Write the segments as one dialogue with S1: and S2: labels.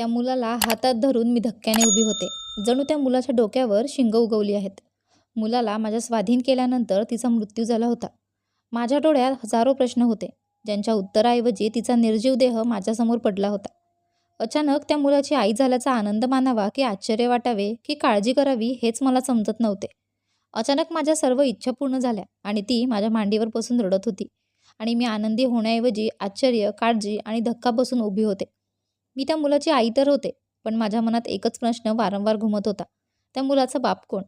S1: त्या मुलाला हातात धरून मी धक्क्याने उभी होते. जणू त्या मुलाच्या डोक्यावर शिंग उगवली आहेत. मुलाला माझ्या स्वाधीन केल्यानंतर तिचा मृत्यू झाला होता. माझ्या डोळ्यात हजारो प्रश्न होते. ज्यांच्या उत्तराऐवजी तिचा निर्जीव देह माझ्यासमोर पडला होता. अचानक त्या मुलाची आई झाल्याचा आनंद मानावा की आश्चर्य वाटावे की काळजी करावी हेच मला समजत नव्हते. अचानक माझ्या सर्व इच्छा पूर्ण झाल्या आणि ती माझ्या मांडीवर बसून रडत होती. आणि मी आनंदी होण्याऐवजी आश्चर्य काळजी आणि धक्का बसून उभी होते. मी त्या मुलाची आई तर होते पण माझ्या मनात एकच प्रश्न वारंवार घुमत होता. त्या मुलाचा बाप कोण?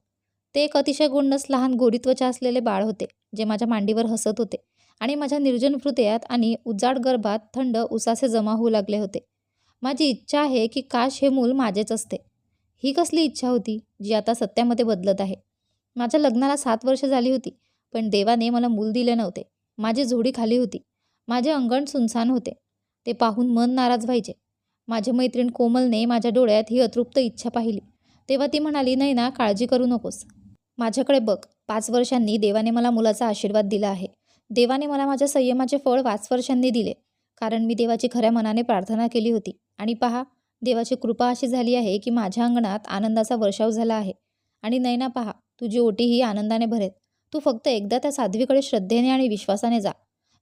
S1: ते एक अतिशय गोंडस लहान गोरीत्वचे त्वचा असलेले बाळ होते जे माझ्या मांडीवर हसत होते आणि माझ्या निर्जन हृदयात आणि उजाड गर्भात थंड उसासे जमा होऊ लागले होते. माझी इच्छा आहे की काश हे मूल माझेच असते. ही कसली इच्छा होती जी आता सत्यामध्ये बदलत आहे? माझ्या लग्नाला सात वर्ष झाली होती पण देवाने मला मूल दिले नव्हते. माझी झोडी खाली होती. माझे अंगण सुनसान होते. ते पाहून मन नाराज व्हायचे. माझी मैत्रीण कोमलने माझ्या डोळ्यात ही अतृप्त इच्छा पाहिली. तेव्हा ती म्हणाली नाही ना काळजी करू नकोस. माझ्याकडे बघ पाच वर्षांनी देवाने मला मुलाचा आशीर्वाद दिला आहे. देवाने मला माझ्या संयमाचे फळ पाच वर्षांनी दिले. कारण मी देवाची खऱ्या मनाने प्रार्थना केली होती. आणि पहा देवाची कृपा अशी झाली आहे की माझ्या अंगणात आनंदाचा वर्षाव झाला आहे. आणि नैना पहा तुझी ओटी ही आनंदाने भरेल. तू फक्त एकदा त्या साध्वीकडे श्रद्धेने आणि विश्वासाने जा.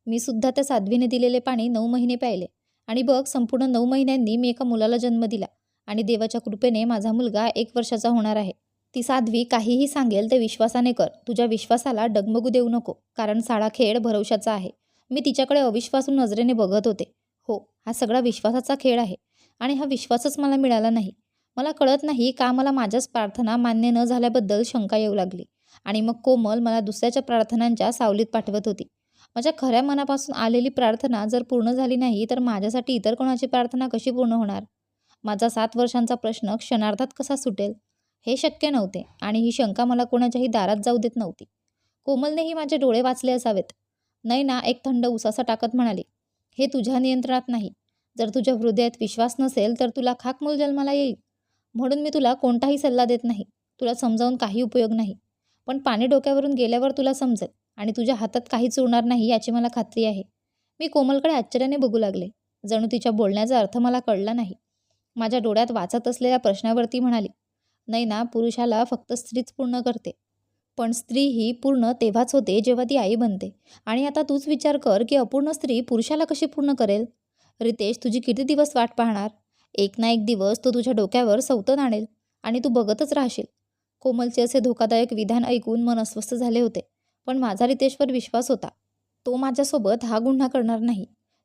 S1: मी सुद्धा त्या साध्वीने दिलेले पाणी नऊ महिने प्यायले. आणि बघ संपूर्ण नऊ महिन्यांनी मी एका मुलाला जन्म दिला आणि देवाच्या कृपेने माझा मुलगा एक वर्षाचा होणार आहे. ती साध्वी काहीही सांगेल ते विश्वासाने कर. तुझ्या विश्वासाला डगमगू देऊ नको कारण साळा खेळ भरवशाचा आहे. मी तिच्याकडे अविश्वासू नजरेने बघत होते. हो हा सगळा विश्वासाचा खेळ आहे आणि हा विश्वासच मला मिळाला नाही. मला कळत नाही का मला माझ्याच प्रार्थना मान्य न झाल्याबद्दल शंका येऊ लागली आणि मग कोमल मला दुसऱ्याच्या प्रार्थनांच्या सावलीत पाठवत होती. माझ्या खऱ्या मनापासून आलेली प्रार्थना जर पूर्ण झाली नाही तर माझ्यासाठी इतर कोणाची प्रार्थना कशी पूर्ण होणार? माझा सात वर्षांचा प्रश्न क्षणार्धात कसा सुटेल? हे शक्य नव्हते आणि ही शंका मला कोणाच्याही दारात जाऊ देत नव्हती. कोमलनेही माझे डोळे वाचले असावेत. नैना एक थंड उसासा टाकत म्हणाली हे तुझ्या नियंत्रणात नाही. जर तुझ्या हृदयात विश्वास नसेल तर तुला खाक मूल जन्माला येईल. म्हणून मी तुला कोणताही सल्ला देत नाही. तुला समजावून काही उपयोग नाही. पण पाणी डोक्यावरून गेल्यावर तुला समजेल. आणि तुझ्या हातात काहीच उरणार नाही याची मला खात्री आहे. मी कोमलकडे आश्चर्याने बघू लागले. जणू तिच्या बोलण्याचा अर्थ मला कळला नाही. माझ्या डोळ्यात वाचत असलेल्या प्रश्नावरती म्हणाली नाही ना पुरुषाला फक्त स्त्रीच पूर्ण करते. पण स्त्री ही पूर्ण तेव्हाच होते जेव्हा ती आई बनते. आणि आता तूच विचार कर की अपूर्ण स्त्री पुरुषाला कशी पूर्ण करेल? रितेश तुझी किती दिवस वाट पाहणार? एक ना एक दिवस तो तुझ्या डोक्यावर सौतन आणेल आणि तू बघतच राहशील. कोमलचे असे धोकादायक विधान ऐकून मन अस्वस्थ झाले होते. पण माझा रितेशवर विश्वास होता. तो माझ्यासोबत हा गुन्हा करणार नाही.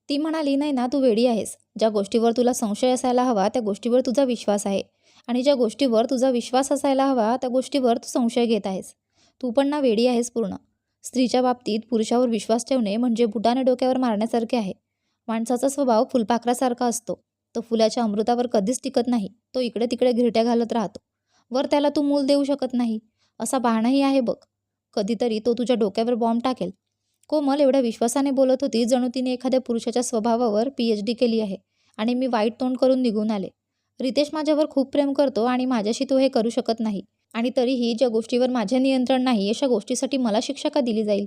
S1: ती म्हणाली नाही ना तू वेडी आहेस. ज्या गोष्टीवर तुला संशय असायला हवा त्या गोष्टीवर तुझा विश्वास आहे. आणि ज्या गोष्टीवर तुझा विश्वास असायला हवा त्या गोष्टीवर तू संशय घेत आहेस. तू पण ना वेडी आहेस पूर्ण. स्त्रीच्या बाबतीत पुरुषावर विश्वास ठेवणे म्हणजे बुटाने डोक्यावर मारण्यासारखे आहे. माणसाचा स्वभाव फुलपाखरासारखा असतो. तो फुलाच्या अमृतावर कधीच टिकत नाही. तो इकडे तिकडे घिरट्या घालत राहतो. वर त्याला तू मूल देऊ शकत नाही. असा बहाणाही आहे बघ. कधीतरी तो तुझ्या डोक्यावर बॉम्ब टाकेल. कोमल एवढ्या विश्वासाने बोलत होती जणू तिने एखाद्या पुरुषाच्या स्वभावावर पी एच डी केली आहे आणि मी वाईट तोंड करून निघून आले. रितेश माझ्यावर खूप प्रेम करतो आणि माझ्याशी तो हे करू शकत नाही आणि तरीही ज्या गोष्टीवर माझे नियंत्रण नाही अशा गोष्टीसाठी मला शिक्षा का दिली जाईल?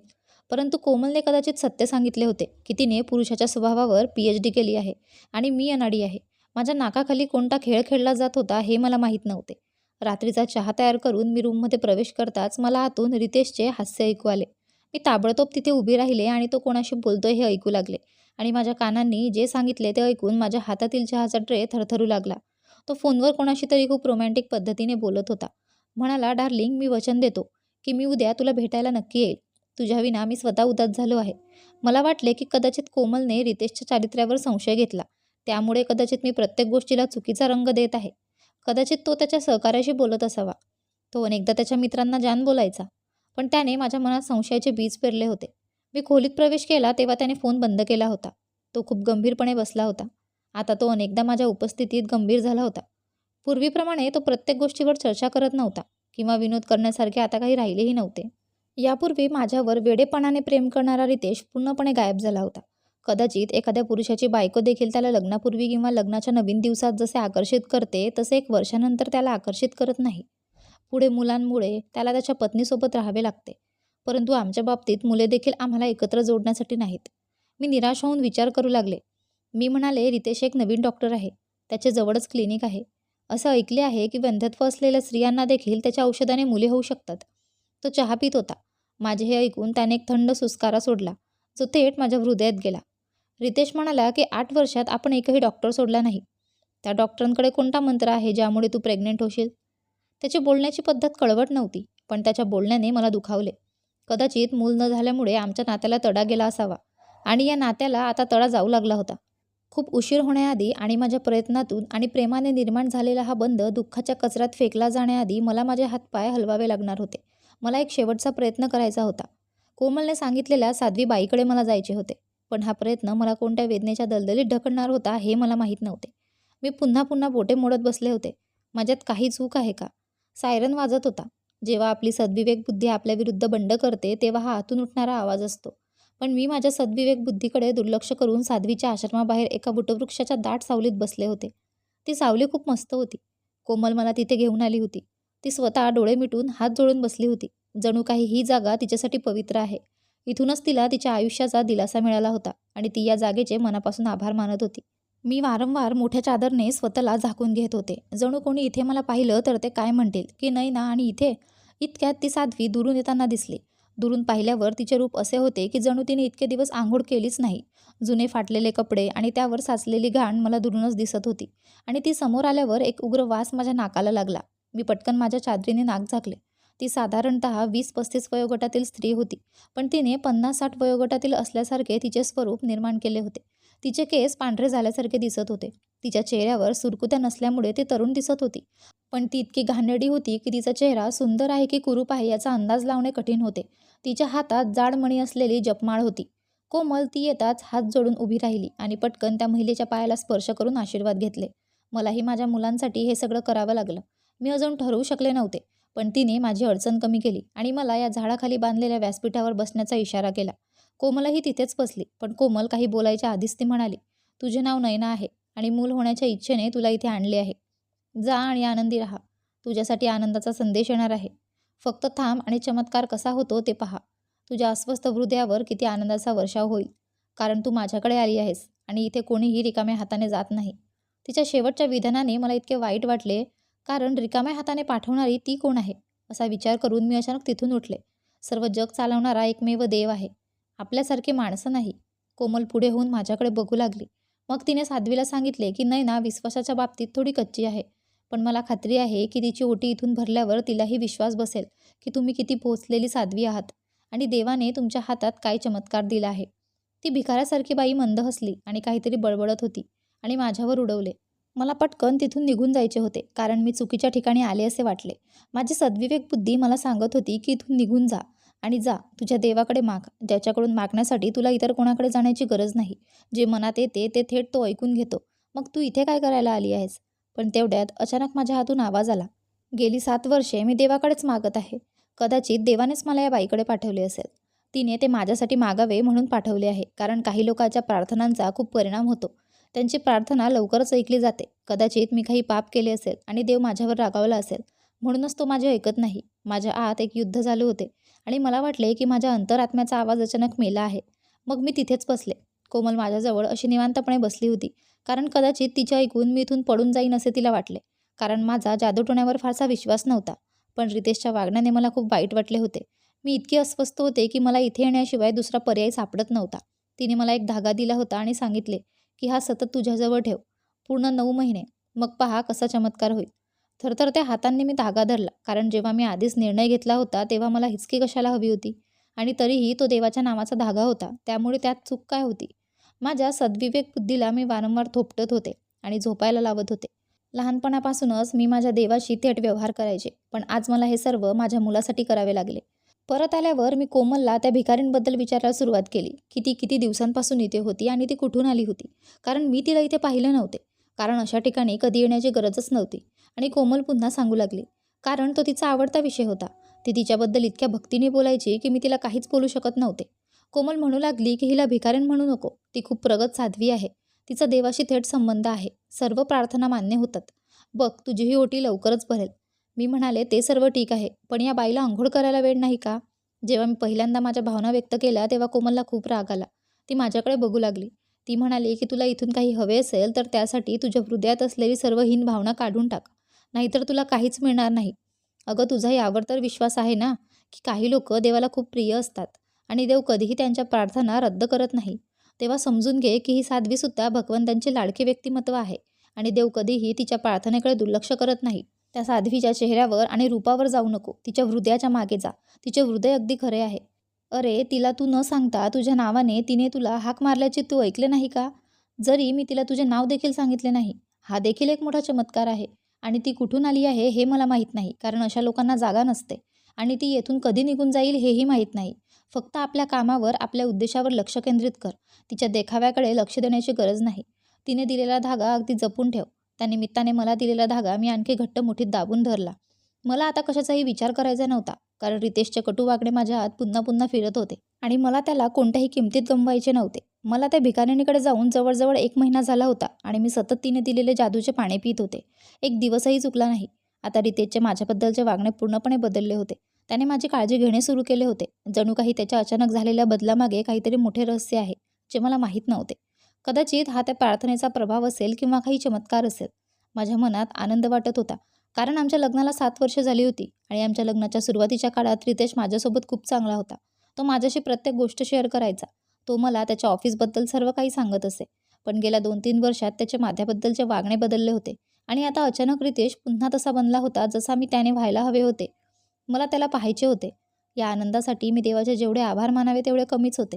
S1: परंतु कोमलने कदाचित सत्य सांगितले होते की तिने पुरुषाच्या स्वभावावर पी एच डी केली आहे आणि मी अनाडी आहे. माझ्या नाकाखाली कोणता खेळ खेळला जात होता हे मला माहीत नव्हते. रात्रीचा चहा तयार करून मी रूममध्ये प्रवेश करताच मला आतून रितेशचे हास्य ऐकू आले. मी ताबडतोब तिथे उभी राहिले आणि तो कोणाशी बोलतोय हे ऐकू लागले. आणि माझ्या कानांनी जे सांगितले ते ऐकून माझ्या हातातील चहाचा ट्रे थरथरू लागला. तो फोनवर कोणाशी तरी खूप रोमॅन्टिक पद्धतीने बोलत होता. म्हणाला डार्लिंग मी वचन देतो की मी उद्या तुला भेटायला नक्की येईल. तुझ्याविना मी स्वतः उदास झालो आहे. मला वाटले की कदाचित कोमलने रितेशच्या चारित्र्यावर संशय घेतला. त्यामुळे कदाचित मी प्रत्येक गोष्टीला चुकीचा रंग देत आहे. कदाचित तो त्याच्या सहकार्याशी बोलत असावा. तो अनेकदा त्याच्या मित्रांना जान बोलायचा. पण त्याने माझ्या मनात संशयाचे बीज पेरले होते. मी खोलीत प्रवेश केला तेव्हा त्याने फोन बंद केला होता. तो खूप गंभीरपणे बसला होता. आता तो अनेकदा माझ्या उपस्थितीत गंभीर झाला होता. पूर्वीप्रमाणे तो प्रत्येक गोष्टीवर चर्चा करत नव्हता किंवा विनोद करण्यासारखे आता काही राहिलेही नव्हते. यापूर्वी माझ्यावर वेडेपणाने प्रेम करणारा रितेश पूर्णपणे गायब झाला होता. कदाचित एखाद्या पुरुषाची बायको देखील त्याला लग्नापूर्वी किंवा लग्नाच्या नवीन दिवसात जसे आकर्षित करते तसे एक वर्षानंतर त्याला आकर्षित करत नाही. पुढे मुलांमुळे त्याला त्याच्या पत्नीसोबत राहावे लागते. परंतु आमच्या बाबतीत मुले देखील आम्हाला एकत्र जोडण्यासाठी नाहीत. मी निराश होऊन विचार करू लागले. मी म्हणाले रितेश एक नवीन डॉक्टर आहे. त्याचे जवळच क्लिनिक आहे. असं ऐकले आहे की वंध्यत्व असलेल्या स्त्रियांना देखील त्याच्या औषधाने मुले होऊ शकतात. तो चहा पित होता. माझे हे ऐकून त्याने एक थंड सुस्कारा सोडला. जो थेट माझ्या हृदयात गेला. रितेश म्हणाला की आठ वर्षात आपण एकही डॉक्टर सोडला नाही. त्या डॉक्टरांकडे कोणता मंत्र आहे ज्यामुळे तू प्रेग्नेंट होशील? त्याची बोलण्याची पद्धत कळवट नव्हती पण त्याच्या बोलण्याने मला दुखावले. कदाचित मूल न झाल्यामुळे आमच्या नात्याला तडा गेला असावा आणि या नात्याला आता तडा जाऊ लागला होता. खूप उशीर होण्याआधी आणि माझ्या प्रयत्नातून आणि प्रेमाने निर्माण झालेला हा बंध दुःखाच्या कचऱ्यात फेकला जाण्याआधी मला माझे हातपाय हलवावे लागणार होते. मला एक शेवटचा प्रयत्न करायचा होता. कोमलने सांगितलेल्या साध्वी बाईकडे मला जायचे होते. पण हा प्रयत्न मला कोणत्या वेदनेच्या दलदलीत ढकलणार होता हे मला माहीत नव्हते. मी पुन्हा पुन्हा बोटे मोडत बसले होते. माझ्यात काही चूक आहे का? सायरन वाजत होता. जेव्हा आपली सद्विवेक बुद्धी आपल्याविरुद्ध बंड करते तेव्हा हा आतून उठणारा आवाज असतो. पण मी माझ्या सद्विवेक बुद्धीकडे दुर्लक्ष करून साध्वीच्या आश्रमाबाहेर एका वटवृक्षाच्या दाट सावलीत बसले होते. ती सावली खूप मस्त होती. कोमल मला तिथे घेऊन आली होती. ती स्वतः डोळे मिटून हात जोडून बसली होती. जणू काही ही जागा तिच्यासाठी पवित्र आहे. इथूनच तिला तिच्या आयुष्याचा दिलासा मिळाला होता आणि ती या जागेचे मनापासून आभार मानत होती. मी वारंवार मोठ्या चादरने स्वतःला झाकून घेत होते. जणू कोणी इथे मला पाहिलं तर ते काय म्हणतील की नाही ना आणि इथे? इतक्यात ती साध्वी दुरून येताना दिसली. दुरून पाहिल्यावर तिचे रूप असे होते की जणू तिने इतके दिवस आंघोळ केलीच नाही. जुने फाटलेले कपडे आणि त्यावर साचलेली घाण मला दुरूनच दिसत होती आणि ती समोर आल्यावर एक उग्र वास माझ्या नाकाला लागला. मी पटकन माझ्या चादरीने नाक झाकले. ती साधारणतः वीस पस्तीस वयोगटातील स्त्री होती. पण तिने पन्नास साठ वयोगटातील असल्यासारखे तिचे स्वरूप निर्माण केले होते. तिचे केस पांढरे झाल्यासारखे दिसत होते. तिच्या चेहऱ्यावर सुरकुत्या नसल्यामुळे ती तरुण दिसत होती. पण ती इतकी घाणेरडी होती की तिचा चेहरा सुंदर आहे की कुरूप आहे याचा अंदाज लावणे कठीण होते. तिच्या हातात जाड मणी असलेली जपमाळ होती. कोमल ती येताच हात जोडून उभी राहिली आणि पटकन त्या महिलेच्या पायाला स्पर्श करून आशीर्वाद घेतले. मलाही माझ्या मुलांसाठी हे सगळं करावं लागलं. मी अजून ठरवू शकले नव्हते. पण तिने माझी अडचण कमी केली आणि मला या झाडाखाली बांधलेल्या व्यासपीठावर बसण्याचा इशारा केला. कोमलही तिथेच बसली पण कोमल काही बोलायच्या आधीच ती म्हणाली तुझे नाव नयना आहे आणि मूल होण्याच्या इच्छेने तुला इथे आणले आहे. जा आणि आनंदी राहा. तुझ्यासाठी आनंदाचा संदेश येणार आहे. फक्त थांब आणि चमत्कार कसा होतो ते पहा. तुझ्या अस्वस्थ हृदयावर किती आनंदाचा वर्षाव होईल. कारण तू माझ्याकडे आली आहेस आणि इथे कोणीही रिकाम्या हाताने जात नाही. तिच्या शेवटच्या विधानाने मला इतके वाईट वाटले कारण रिकाम्या हाताने पाठवणारी ती कोण आहे? असा विचार करून मी अचानक तिथून उठले. सर्व जग चालवणारा एकमेव देव आहे. आपल्यासारखे माणसं नाही. कोमल पुढे होऊन माझ्याकडे बघू लागली. मग तिने साध्वीला सांगितले की नैना विश्वासाच्या बाबतीत थोडी कच्ची आहे. पण मला खात्री आहे की तिची ओटी इथून भरल्यावर तिलाही विश्वास बसेल की तुम्ही किती पोचलेली साध्वी आहात आणि देवाने तुमच्या हातात काय चमत्कार दिला आहे. ती भिकाऱ्यासारखी बाई मंद हसली आणि काहीतरी बडबडत होती आणि माझ्यावर उडवले. मला पटकन तिथून निघून जायचे होते कारण मी चुकीच्या ठिकाणी आले असे वाटले. माझी सद्विवेक बुद्धी मला सांगत होती की इथून निघून जा आणि जा तुझ्या देवाकडे माग ज्याच्याकडून मागण्यासाठी तुला इतर कोणाकडे जाण्याची गरज नाही. जे मनात येते ते थेट तो ऐकून घेतो. मग तू इथे काय करायला आली आहेस? पण तेवढ्यात अचानक माझ्या हातून आवाज आला. गेली सात वर्षे मी देवाकडेच मागत आहे. कदाचित देवानेच मला या बाईकडे पाठवले असेल. तिने ते माझ्यासाठी मागावे म्हणून पाठवले आहे कारण काही लोकांच्या प्रार्थनांचा खूप परिणाम होतो. त्यांची प्रार्थना लवकरच ऐकली जाते. कदाचित मी काही पाप केले असेल आणि देव माझ्यावर रागावला असेल. म्हणूनच तो माझे ऐकत नाही. माझ्या आत एक युद्ध झाले होते आणि मला वाटले की माझ्या अंतरात्म्याचा आवाज अचानक मेला आहे. मग मी तिथेच बसले. कोमल माझ्याजवळ अशी निवांतपणे बसली होती. कारण कदाचित तिच्या ऐकून मी इथून पडून जाईन असे तिला वाटले. कारण माझा जादूटोण्यावर फारसा विश्वास नव्हता. पण रितेशच्या वागण्याने मला खूप वाईट वाटले होते. मी इतके अस्वस्थ होते की मला इथे येण्याशिवाय दुसरा पर्याय सापडत नव्हता. तिने मला एक धागा दिला होता आणि सांगितले की हा सतत तुझ्याजवळ ठेव. पूर्ण नऊ महिने. मग पहा कसा चमत्कार होईल. थरथरत्या हातांनी मी धागा धरला कारण जेव्हा मी आधीच निर्णय घेतला होता तेव्हा मला हिचकी कशाला हवी होती? आणि तरीही तो देवाच्या नावाचा धागा होता. त्यामुळे त्यात चूक काय होती? माझ्या सद्विवेक बुद्धीला मी वारंवार थोपटत होते आणि झोपायला लावत होते. लहानपणापासूनच मी माझ्या देवाशी थेट व्यवहार करायचे पण आज मला हे सर्व माझ्या मुलासाठी करावे लागले. परत आल्यावर मी कोमलला त्या भिकारींबद्दल विचारायला सुरुवात केली की ती किती दिवसांपासून इथे होती आणि ती कुठून आली होती. कारण मी तिला इथे पाहिलं नव्हते. कारण अशा ठिकाणी कधी येण्याची गरजच नव्हती. आणि कोमल पुन्हा सांगू लागली कारण तो तिचा आवडता विषय होता. ती तिच्याबद्दल इतक्या भक्तीने बोलायची की मी तिला काहीच बोलू शकत नव्हते. कोमल म्हणू लागली की हिला भिकारीण म्हणू नको. ती खूप प्रगत साध्वी आहे. तिचा देवाशी थेट संबंध आहे. सर्व प्रार्थना मान्य होतात. बघ तुझी ही ओटी लवकरच भरेल. मी म्हणाले ते सर्व ठीक आहे पण या बाईला आंघोळ करायला वेळ नाही का? जेव्हा मी पहिल्यांदा माझ्या भावना व्यक्त केल्या तेव्हा कोमलला खूप राग आला. ती माझ्याकडे बघू लागली. ती म्हणाली की तुला इथून काही हवे असेल तर त्यासाठी तुझ्या हृदयात असलेली सर्व हीन भावना काढून टाक. नाहीतर तुला काहीच मिळणार नाही. अगं तुझा यावर तर विश्वास आहे ना की काही लोक देवाला खूप प्रिय असतात आणि देव कधीही त्यांच्या प्रार्थना रद्द करत नाही. तेव्हा समजून घे की ही साध्वीसुद्धा भगवंतांचे लाडके व्यक्तिमत्व आहे आणि देव कधीही तिच्या प्रार्थनेकडे दुर्लक्ष करत नाही. त्या साध्वीच्या चेहऱ्यावर आणि रूपावर जाऊ नको. तिच्या हृदयाच्या मागे जा. तिचे हृदय अगदी खरे आहे. अरे तिला तू न सांगता तुझ्या नावाने तिने तुला हाक मारल्याचे तू ऐकले नाही का? जरी मी तिला तुझे नाव देखील सांगितले नाही. हा देखील एक मोठा चमत्कार आहे. आणि ती कुठून आली आहे हे मला माहीत नाही कारण अशा लोकांना जागा नसते. आणि ती येथून कधी निघून जाईल हेही माहीत नाही. फक्त आपल्या कामावर आपल्या उद्देशावर लक्ष केंद्रित कर. तिच्या देखाव्याकडे लक्ष देण्याची गरज नाही. तिने दिलेला धागा अगदी जपून ठेव. त्या निमित्ताने मला दिलेला धागा मी आणखी घट्ट मुठीत दाबून धरला. मला आता कशाचाही विचार करायचा नव्हता कारण रितेशचे कटू वागणे माझ्या हात पुन्हा पुन्हा फिरत होते आणि मला त्याला कोणत्याही किमतीत गमवायचे नव्हते. मला त्या भिकारिणीकडे जाऊन जवळजवळ एक महिना झाला होता आणि मी सतत तिने दिलेले जादूचे पाणी पित होते. एक दिवसही चुकला नाही. आता रितेशचे माझ्याबद्दलचे वागणे पूर्णपणे बदलले होते. त्याने माझी काळजी घेणे सुरू केले होते. जणू काही त्याच्या अचानक झालेल्या बदलामागे काहीतरी मोठे रहस्य आहे जे मला माहीत नव्हते. कदाचित हा त्या प्रार्थनेचा प्रभाव असेल किंवा काही चमत्कार असेल. माझ्या मनात आनंद वाटत होता. कारण आमच्या लग्नाला सात वर्ष झाली होती आणि आमच्या लग्नाच्या सुरुवातीच्या काळात रितेश माझ्यासोबत खूप चांगला होता. तो माझ्याशी प्रत्येक गोष्ट शेअर करायचा. तो मला त्याच्या ऑफिसबद्दल सर्व काही सांगत असे. पण गेल्या दोन तीन वर्षात त्याचे माझ्याबद्दलचे वागणे बदलले होते आणि आता अचानक रितेश पुन्हा तसा बनला होता जसा मी त्याने व्हायला हवे होते. मला त्याला पाहायचे होते. या आनंदासाठी मी देवाचे जेवढे आभार मानावे तेवढे कमीच होते.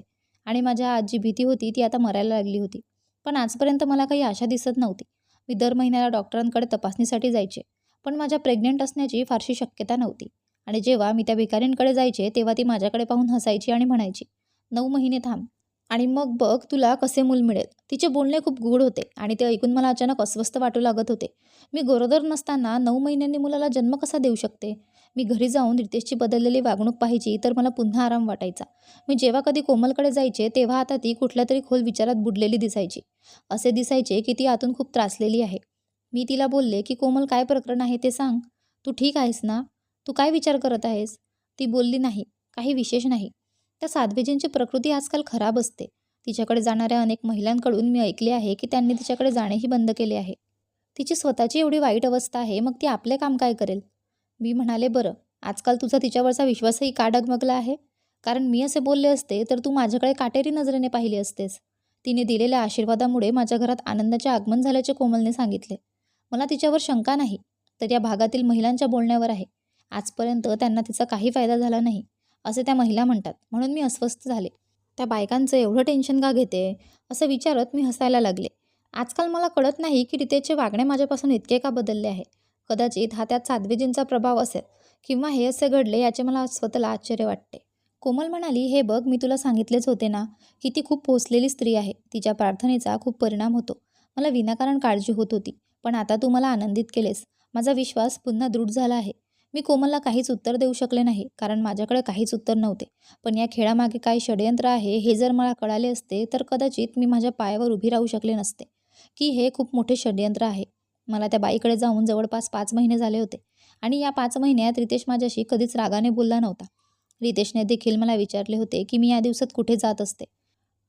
S1: आणि माझ्या आज जी भीती होती ती आता मरायला लागली होती. पण आजपर्यंत मला काही आशा दिसत नव्हती. मी दर महिन्याला डॉक्टरांकडे तपासणीसाठी जायचे पण माझ्या प्रेग्नेंट असण्याची फारशी शक्यता नव्हती. आणि जेव्हा मी त्या भिकारींकडे जायचे तेव्हा ती माझ्याकडे पाहून हसायची आणि म्हणायची नऊ महिने थांब. आणि मग बघ तुला कसे मूल मिळेल. तिचे बोलणे खूप गूढ होते आणि ते ऐकून मला अचानक अस्वस्थ वाटू लागत होते. मी गरोदर नसताना नऊ महिन्यांनी मुलाला जन्म कसा देऊ शकते? मी घरी जाऊन रितेशची बदललेली वागणूक पाहायची तर मला पुन्हा आराम वाटायचा. मी जेव्हा कधी कोमलकडे जायचे तेव्हा आता ती कुठल्या तरी खोल विचारात बुडलेली दिसायची. असे दिसायचे की ती आतून खूप त्रासलेली आहे. मी तिला बोलले की कोमल काय प्रकरण आहे ते सांग. तू ठीक आहेस ना? तू काय विचार करत आहेस? ती बोलली नाही काही विशेष नाही. त्या साध्वीजींची प्रकृती आजकाल खराब असते. तिच्याकडे जाणाऱ्या अनेक महिलांकडून मी ऐकले आहे की त्यांनी तिच्याकडे जाणेही बंद केले आहे. तिची स्वतःची एवढी वाईट अवस्था आहे मग ती आपले काम काय करेल? मी म्हणाले बरं आजकाल तुझा तिच्यावरचा विश्वासही का डगमगला आहे? कारण मी असे बोलले असते तर तू माझ्याकडे काटेरी नजरेने पाहिली असतेस. तिने दिलेल्या आशीर्वादामुळे माझ्या घरात आनंदाचे आगमन झाल्याचे कोमलने सांगितले. मला तिच्यावर शंका नाही तर या भागातील महिलांच्या बोलण्यावर आहे. आजपर्यंत त्यांना तिचा काही फायदा झाला नाही असे त्या महिला म्हणतात. म्हणून मी अस्वस्थ झाले. त्या बायकांचं एवढं टेन्शन का घेते? असं विचारत मी हसायला लागले. आजकाल मला कळत नाही की रितेचे वागणे माझ्यापासून इतके का बदलले आहे? कदाचित हा त्यात साध्वीजींचा प्रभाव असेल किंवा हे असे घडले याचे मला स्वतःला आश्चर्य वाटते. कोमल म्हणाली हे बघ मी तुला सांगितलेच होते ना की ती खूप पोचलेली स्त्री आहे. तिच्या प्रार्थनेचा खूप परिणाम होतो. मला विनाकारण काळजी होत होती पण आता तू मला आनंदित केलेस. माझा विश्वास पुन्हा दृढ झाला आहे. मी कोमलला काहीच उत्तर देऊ शकले नाही कारण माझ्याकडे काहीच उत्तर नव्हते. पण या खेळामागे काय षडयंत्र आहे हे जर मला कळाले असते तर कदाचित मी माझ्या पायावर उभी राहू शकले नसते. की हे खूप मोठे षडयंत्र आहे. मला त्या बाईकडे जाऊन जवळपास पाच महिने झाले होते. आणि या पाच महिन्यात रितेश माझ्याशी कधीच रागाने बोलला नव्हता. रितेशने देखील मला विचारले होते की मी या दिवसात कुठे जात असते.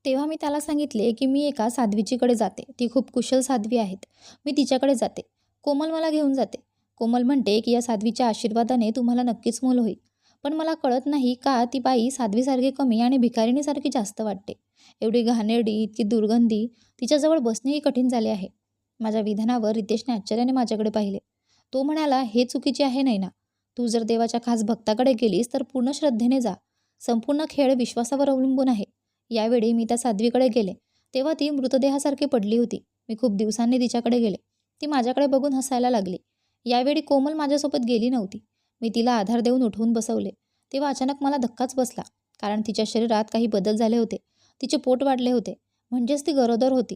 S1: तेव्हा मी त्याला सांगितले की मी एका साध्वीचीकडे जाते. ती खूप कुशल साध्वी आहेत. मी तिच्याकडे जाते. कोमल मला घेऊन जाते. कोमल म्हणते की या साध्वीच्या आशीर्वादाने तुम्हाला नक्कीच मूल होईल. पण मला कळत नाही का ती बाई साध्वीसारखी कमी आणि भिकारिणीसारखी जास्त वाटते. एवढी घाणेरडी इतकी दुर्गंधी तिच्याजवळ बसणेही कठीण झाले आहे. माझ्या विधानावर रितेशने आश्चर्याने माझ्याकडे पाहिले. तो म्हणाला हे चुकीचे आहे नाही ना तू जर देवाच्या खास भक्ताकडे गेलीस तर पूर्ण श्रद्धेने जा. संपूर्ण खेळ विश्वासावर अवलंबून आहे. यावेळी मी त्या साध्वीकडे गेले. तेव्हा ती मृतदेहासारखी पडली होती. मी खूप दिवसांनी तिच्याकडे गेले. ती माझ्याकडे बघून हसायला लागली. यावेळी कोमल माझ्यासोबत गेली नव्हती. मी तिला आधार देऊन उठवून बसवले. तेव्हा अचानक मला धक्काच बसला. कारण तिच्या शरीरात काही बदल झाले होते. तिचे पोट वाढले होते. म्हणजेच ती गरोदर होती.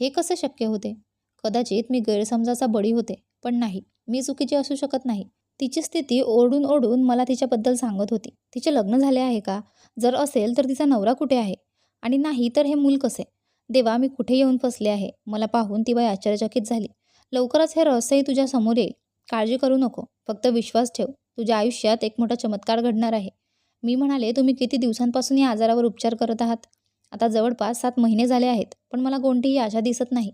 S1: हे कसे शक्य होते? कदाचित मी गैरसमजाचा बळी होते पण नाही मी चुकीची असू शकत नाही. तिची स्थिती ओढून ओढून मला तिच्याबद्दल सांगत होती. तिचे लग्न झाले आहे का? जर असेल तर तिचा नवरा कुठे आहे? आणि नाही तर हे मूल कसे? देवा मी कुठे येऊन फसले आहे? मला पाहून ती बाई आश्चर्यचकित झाली. लवकरच हे रहस्यही तुझ्या समोर येईल. काळजी करू नको. फक्त विश्वास ठेव. तुझ्या आयुष्यात एक मोठा चमत्कार घडणार आहे. मी म्हणाले तुम्ही किती दिवसांपासून या आजारावर उपचार करत आहात? आता जवळपास सात महिने झाले आहेत पण मला कोणतीही आशा दिसत नाही.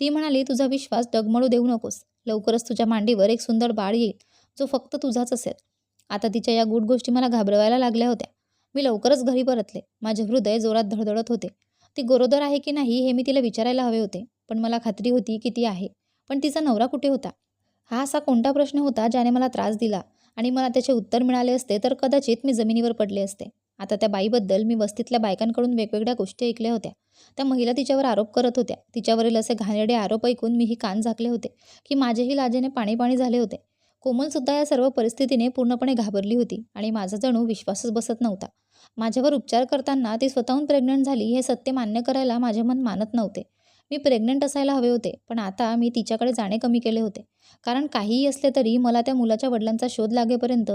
S1: ती म्हणाली तुझा विश्वास डगमळू देऊ नकोस. लवकरच तुझ्या मांडीवर एक सुंदर बाळ येईल जो फक्त तुझाच असेल. आता तिच्या या गुड गोष्टी मला घाबरवायला लागल्या होत्या. मी लवकरच घरी परतले. माझे हृदय जोरात धडधडत होते. ती गरोदर आहे की नाही हे मी तिला विचारायला हवे होते पण मला खात्री होती की ती आहे. पण तिचा नवरा कुठे होता? हा असा कोणता प्रश्न होता ज्याने मला त्रास दिला आणि मला त्याचे उत्तर मिळाले असते तर कदाचित मी जमिनीवर पडले असते. आता त्या बाईबद्दल मी वस्तीतल्या बायकांकडून वेगवेगळ्या गोष्टी ऐकल्या होत्या. त्या महिला तिच्यावर आरोप करत होत्या. तिच्यावरील असे घाणेरडे आरोप ऐकून मीही कान झाकले होते की माझेही लाजेने पाणी पाणी झाले होते. कोमलसुद्धा या सर्व परिस्थितीने पूर्णपणे घाबरली होती आणि माझा जणू विश्वासच बसत नव्हता. माझ्यावर उपचार करताना ती स्वतःहून प्रेग्नंट झाली हे सत्य मान्य करायला माझे मन मानत नव्हते. मी प्रेग्नंट असायला हवे होते पण आता मी तिच्याकडे जाणे कमी केले होते. कारण काहीही असले तरी मला त्या मुलाच्या वडिलांचा शोध लागेपर्यंत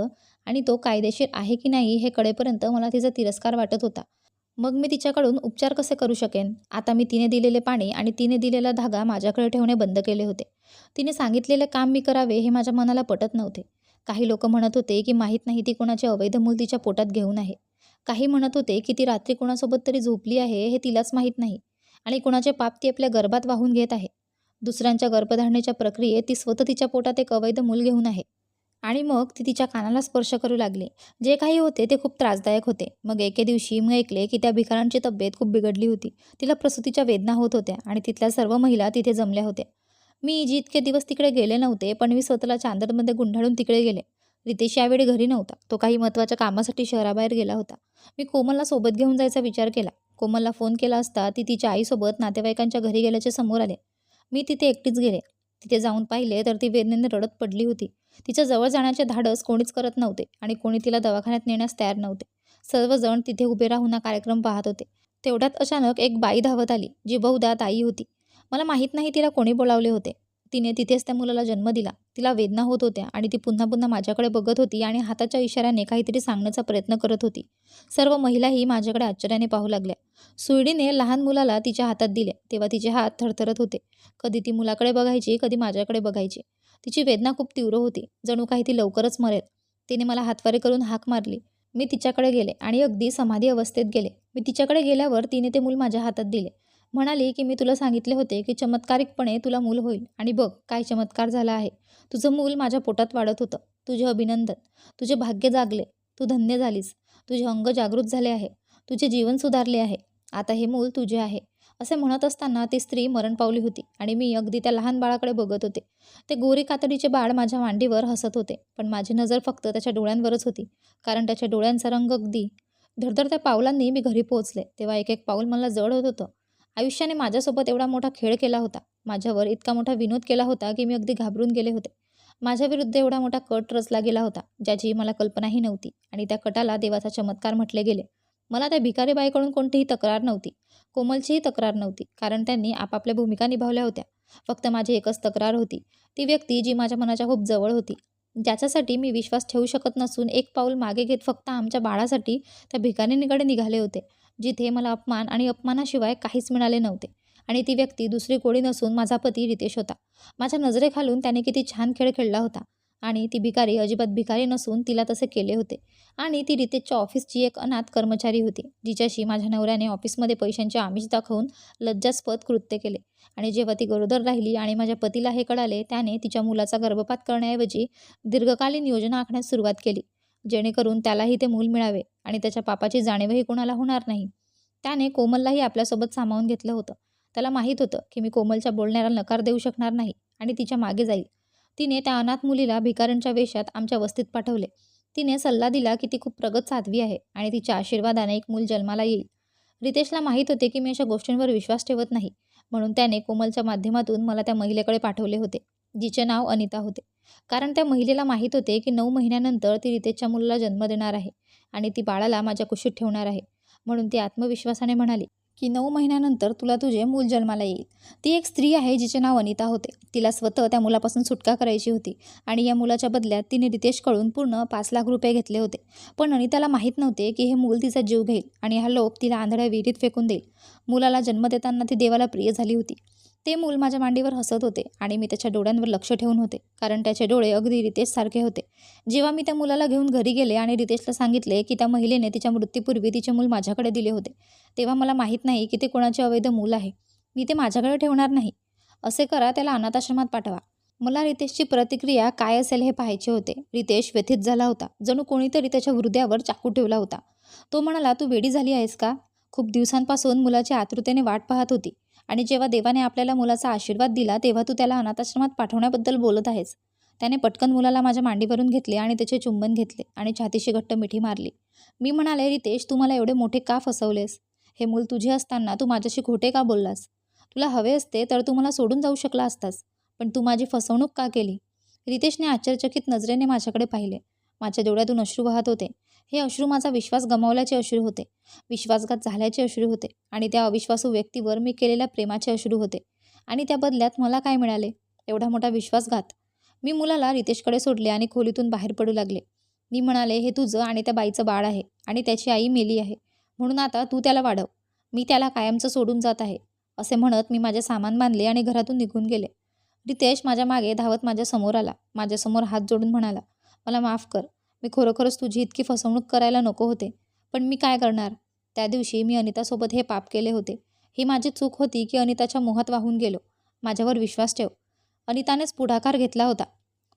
S1: आणि तो कायदेशीर आहे की नाही हे कळेपर्यंत मला तिचा तिरस्कार वाटत होता. मग मी तिच्याकडून उपचार कसे करू शकेन? आता मी तिने दिलेले पाणी आणि तिने दिलेला धागा माझ्याकडे ठेवणे बंद केले होते. तिने सांगितलेले काम मी करावे हे माझ्या मनाला पटत नव्हते. काही लोक म्हणत होते की माहीत नाही ती कोणाचे अवैध मूल तिच्या पोटात घेऊन आहे. काही म्हणत होते की ती रात्री कोणासोबत तरी झोपली आहे हे तिलाच माहीत नाही. आणि कुणाचे पाप ती आपल्या गर्भात वाहून घेत आहे. दुसऱ्यांच्या गर्भधारणेच्या प्रक्रियेत ती स्वतः तिच्या पोटात एक अवैध मूल घेऊन आहे. आणि मग ती तिच्या कानाला स्पर्श करू लागली. जे काही होते ते खूप त्रासदायक होते. मग एके दिवशी मी ऐकले की त्या भिकारांची तब्येत खूप बिघडली होती. तिला प्रसूतीच्या वेदना होत होत्या आणि तिथल्या सर्व महिला तिथे जमल्या होत्या. मी जितके दिवस तिकडे गेले नव्हते पण मी स्वतःला चांदरमध्ये गुंढाळून तिकडे गेले. रितेश यावेळी घरी नव्हता. तो काही महत्त्वाच्या कामासाठी शहराबाहेर गेला होता. मी कोमलला सोबत घेऊन जायचा विचार केला. कोमलला फोन केला असता ती तिच्या आईसोबत नातेवाईकांच्या घरी गेल्याचे समोर आले. मी तिथे एकटीच गेले. तिथे जाऊन पाहिले तर ती वेदनेने रडत पडली होती. तिच्या जवळ जाण्याचे धाडस कोणीच करत नव्हते आणि कोणी तिला दवाखान्यात नेण्यास तयार नव्हते. सर्वजण तिथे उभे राहून हा कार्यक्रम पाहत होते. तेवढ्यात अचानक एक बाई धावत आली जी बहुदा ताई होती. मला माहीत नाही तिला कोणी बोलावले होते. तिने तिथेच त्या मुलाला जन्म दिला. तिला वेदना होत होत्या आणि ती पुन्हा पुन्हा माझ्याकडे बघत होती आणि हाताच्या इशाऱ्याने काहीतरी सांगण्याचा प्रयत्न करत होती. सर्व महिलाही माझ्याकडे आश्चर्याने पाहू लागल्या. सुईडीने लहान मुलाला तिच्या हातात दिले. तेव्हा तिचे हात थरथरत होते. कधी ती मुलाकडे बघायची कधी माझ्याकडे बघायची. तिची वेदना खूप तीव्र होती. जणू काही ती लवकरच मरेल. तिने मला हातवारे करून हाक मारली. मी तिच्याकडे गेले आणि अगदी समाधी अवस्थेत गेले. मी तिच्याकडे गेल्यावर तिने ते मूल माझ्या हातात दिले. म्हणाली की मी तुला सांगितले होते की चमत्कारिकपणे तुला मूल होईल. आणि बघ काय चमत्कार झाला आहे. तुझं मूल माझ्या पोटात वाढत होतं. तुझे अभिनंदन. तुझे भाग्य जागले. तू धन्य झालीस. तुझे अंग जागृत झाले आहे. तुझे जीवन सुधारले आहे. आता हे मूल तुझे आहे. असे म्हणत असताना ती स्त्री मरण पावली होती आणि मी अगदी त्या लहान बाळाकडे बघत होते. ते गोरी कातडीचे बाळ माझ्या मांडीवर हसत होते पण माझी नजर फक्त त्याच्या डोळ्यांवरच होती. कारण त्याच्या डोळ्यांचा रंग अगदी धडधडत्या पावलांनी मी घरी पोहोचले. तेव्हा एक एक पाऊल मला जड होत होतं. आयुष्याने माझ्यासोबत एवढा मोठा खेळ केला होता. माझ्यावर इतका मोठा विनोद केला होता की मी अगदी घाबरून गेले होते. माझ्याविरुद्ध एवढा मोठा कट रचला गेला होता ज्याची मला कल्पनाही नव्हती आणि त्या कटाला देवाचा चमत्कार म्हटले गेले. मला त्या भिकारी बाईकडून कोणतीही तक्रार नव्हती. कोमलचीही तक्रार नव्हती कारण त्यांनी आपापल्या भूमिका निभावल्या होत्या. फक्त माझी एकच तक्रार होती. ती व्यक्ती जी माझ्या मनाच्या खूप जवळ होती. ज्याच्यासाठी मी विश्वास ठेवू शकत नसून एक पाऊल मागे घेत फक्त आमच्या बाळासाठी त्या भिकारीणीकडे निघाले होते. जिथे मला अपमान आणि अपमानाशिवाय काहीच मिळाले नव्हते. आणि ती व्यक्ती दुसरी कोणी नसून माझा पती रितेश होता. माझ्या नजरेखालून त्याने किती छान खेळ खेळला होता. आणि ती भिकारी अजिबात भिकारी नसून तिला तसे केले होते. आणि ती रितेशच्या ऑफिसची एक अनाथ कर्मचारी होती जिच्याशी माझ्या नवऱ्याने ऑफिसमध्ये पैशांचे आमिष दाखवून लज्जास्पद कृत्य केले. आणि जेव्हा ती गरोदर राहिली आणि माझ्या पतीला हे कळाले त्याने तिच्या मुलाचा गर्भपात करण्याऐवजी दीर्घकालीन योजना आखण्यास सुरुवात केली जेणेकरून त्यालाही ते मूल मिळावे. आणि त्याच्या पापाची जाणीवही कोणाला होणार नाही. त्याने कोमललाही आपल्यासोबत सामावून घेतलं होतं. त्याला माहीत होतं की मी कोमलच्या बोलण्याला नकार देऊ शकणार नाही आणि तिच्यामागे जाईल. तिने त्या अनाथ मुलीला भिकाऱ्यांच्या वेशात आमच्या वस्तीत पाठवले. तिने सल्ला दिला की ती खूप प्रगत साध्वी आहे आणि तिच्या आशीर्वादाने एक मूल जन्माला येईल. रितेशला माहीत होते की मी अशा गोष्टींवर विश्वास ठेवत नाही. म्हणून त्याने कोमलच्या माध्यमातून मला त्या महिलेकडे पाठवले होते जिचे नाव अनिता होते. कारण त्या महिलेला माहीत होते की नऊ महिन्यानंतर ती रितेशच्या मुलाला जन्म देणार आहे. आणि ती बाळाला माझ्या कुशीत ठेवणार आहे. म्हणून ती आत्मविश्वासाने म्हणाली की नऊ महिन्यानंतर तुला तुझे मूल जन्माला येईल. ती एक स्त्री आहे जिचे नाव अनिता होते. तिला स्वतः त्या मुलापासून सुटका करायची होती आणि या मुलाच्या बदल्यात तिने रितेशकडून पूर्ण पाच लाख रुपये घेतले होते. पण अनिताला माहीत नव्हते की हे मूल तिचा जीव घेईल आणि हा लोप तिला आंधळ्या विहिरीत फेकून देईल. मुलाला जन्म देताना ती देवाला प्रिय झाली होती. ते मूल माझ्या मांडीवर हसत होते आणि मी त्याच्या डोळ्यांवर लक्ष ठेवून होते कारण त्याचे डोळे अगदी रितेशसारखे होते. जेव्हा मी त्या मुलाला घेऊन घरी गेले आणि रितेशला सांगितले की त्या महिलेने तिच्या मृत्यूपूर्वी तिचे मूल माझ्याकडे दिले होते तेव्हा मला माहीत नाही की ते कोणाचे अवैध मूल आहे. मी ते माझ्याकडे ठेवणार नाही. असे करा त्याला अनाथाश्रमात पाठवा. मला रितेशची प्रतिक्रिया काय असेल हे पाहायचे होते. रितेश व्यथित झाला होता. जणू कोणीतरी त्याच्या हृदयावर चाकू ठेवला होता. तो म्हणाला तू वेडी झाली आहेस का? खूप दिवसांपासून मुलाची आतुरतेने वाट पाहत होती. आणि जेव्हा देवाने आपल्याला मुलाचा आशीर्वाद दिला तेव्हा तू त्याला अनाथाश्रमात पाठवण्याबद्दल बोलत आहेस. त्याने पटकन मुलाला माझ्या मांडीवरून घेतले आणि त्याचे चुंबन घेतले आणि छातीशी घट्ट मिठी मारली. मी म्हणाले रितेश तू मला एवढे मोठे का फसवलेस? हे मूल तुझे असताना तू माझ्याशी खोटे का बोललास? तुला हवे असते तर तू मला सोडून जाऊ शकला असतास पण तू माझी फसवणूक का केली? रितेशने आश्चर्यचकित नजरेने माझ्याकडे पाहिले. माझ्या डोळ्यातून अश्रू वाहत होते. हे अश्रू माझा विश्वास गमावल्याचे अश्रू होते. विश्वासघात झाल्याचे अश्रू होते आणि त्या अविश्वासू व्यक्तीवर मी केलेल्या प्रेमाचे अश्रू होते. आणि त्या बदल्यात मला काय मिळाले? एवढा मोठा विश्वासघात. मी मुलाला रितेशकडे सोडले आणि खोलीतून बाहेर पडू लागले. मी म्हणाले हे तुझं आणि त्या बाईचं बाळ आहे आणि त्याची आई मेली आहे. म्हणून आता तू त्याला वाढव. मी त्याला कायमचं सोडून जात आहे. असे म्हणत मी माझे सामान बांधले आणि घरातून निघून गेले. रितेश माझ्या मागे धावत माझ्यासमोर आला. माझ्यासमोर हात जोडून म्हणाला मला माफ कर. मी खरोखरच तुझी इतकी फसवणूक करायला नको होते. पण मी काय करणार? त्या दिवशी मी अनितासोबत हे पाप केले होते. ही माझी चूक होती की अनिताच्या मोहात वाहून गेलो. माझ्यावर विश्वास ठेव. अनितानेच पुढाकार घेतला होता.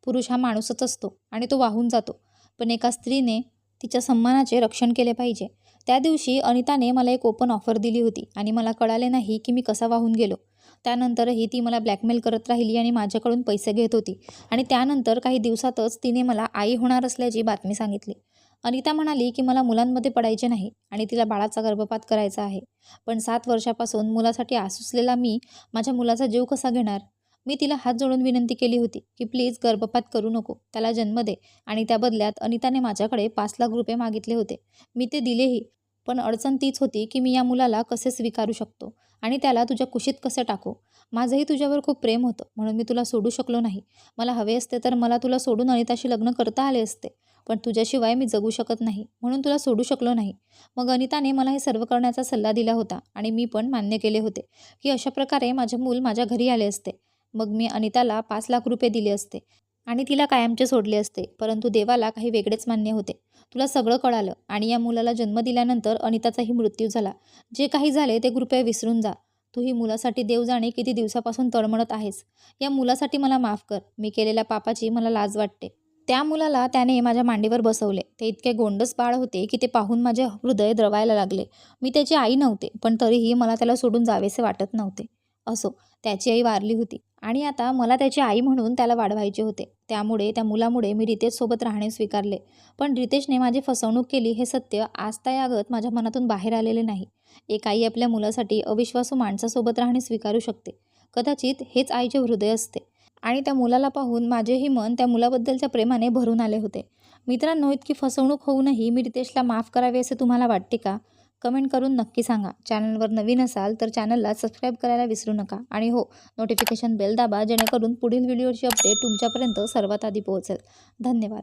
S1: पुरुष हा माणूसच असतो आणि तो वाहून जातो. पण एका स्त्रीने तिच्या सन्मानाचे रक्षण केले पाहिजे. त्या दिवशी अनिताने मला एक ओपन ऑफर दिली होती आणि मला कळाले नाही की मी कसा वाहून गेलो. त्यानंतरही ती मला ब्लॅकमेल करत राहिली आणि माझ्याकडून पैसे घेत होती. आणि त्यानंतर काही दिवसातच तिने मला आई होणार असल्याची बातमी सांगितली. अनिता म्हणाली की मला मुलांमध्ये पडायचे नाही आणि तिला बाळाचा गर्भपात करायचा आहे. पण सात वर्षापासून मुलासाठी आसुसलेला मी माझ्या मुलाचा जीव कसा घेणार? मी तिला हात जोडून विनंती केली होती की प्लीज गर्भपात करू नको. त्याला जन्म दे. आणि त्या बदल्यात अनिताने माझ्याकडे पाच लाख रुपये मागितले होते. मी ते दिलेही पण अडचण तीच होती की मी या मुलाला कसे स्वीकारू शकतो आणि त्याला तुझ्या कुशीत कसं टाकू? माझंही तुझ्यावर खूप प्रेम होतं म्हणून मी तुला सोडू शकलो नाही. मला हवे असते तर मला तुला सोडून अनिताशी लग्न करता आले असते पण तुझ्याशिवाय मी जगू शकत नाही म्हणून तुला सोडू शकलो नाही. मग अनिताने मला हे सर्व करण्याचा सल्ला दिला होता आणि मी पण मान्य केले होते की अशा प्रकारे माझे मूल माझ्या घरी आले असते. मग मी अनिताला पाच लाख रुपये दिले असते आणि तिला कायमचे सोडले असते परंतु देवाला काही वेगळेच मान्य होते. तुला सगळं कळालं आणि या मुलाला जन्म दिल्यानंतर अनिताचाही मृत्यू झाला. जे काही झाले ते कृपया विसरून जा. तू ही मुलासाठी देव जाणे किती दिवसापासून तळमळत आहेस. या मुलासाठी मला माफ कर. मी केलेल्या पापाची मला लाज वाटते. त्या मुलाला त्याने माझ्या मांडीवर बसवले. ते इतके गोंडस बाळ होते की ते पाहून माझे हृदय द्रवायला लागले. मी त्याची आई नव्हते पण तरीही मला त्याला सोडून जावेसे वाटत नव्हते. असो. त्याची आई वारली होती आणि आता मला त्याची आई म्हणून त्याला वाढवायचे होते. त्यामुळे त्या मुलामुळे मी रितेशसोबत राहणे स्वीकारले. पण रितेशने माझी फसवणूक केली हे सत्य आजतायागत माझ्या मनातून बाहेर आलेले नाही. एक आई आपल्या मुलासाठी अविश्वासू माणसासोबत राहणे स्वीकारू शकते. कदाचित हेच आईचे हृदय असते. आणि त्या मुलाला पाहून माझेही मन त्या मुलाबद्दलच्या प्रेमाने भरून आले होते. मित्रांनो इतकी फसवणूक होऊनही मी रितेशला माफ करावे असे तुम्हाला वाटते का? कमेंट करून नक्की सांगा. चॅनलवर नवीन असाल तर चॅनलला सबस्क्राईब करायला विसरू नका. आणि हो नोटिफिकेशन बेल दाबा जेणेकरून पुढील व्हिडिओची अपडेट तुमच्यापर्यंत सर्वात आधी पोहोचेल. धन्यवाद.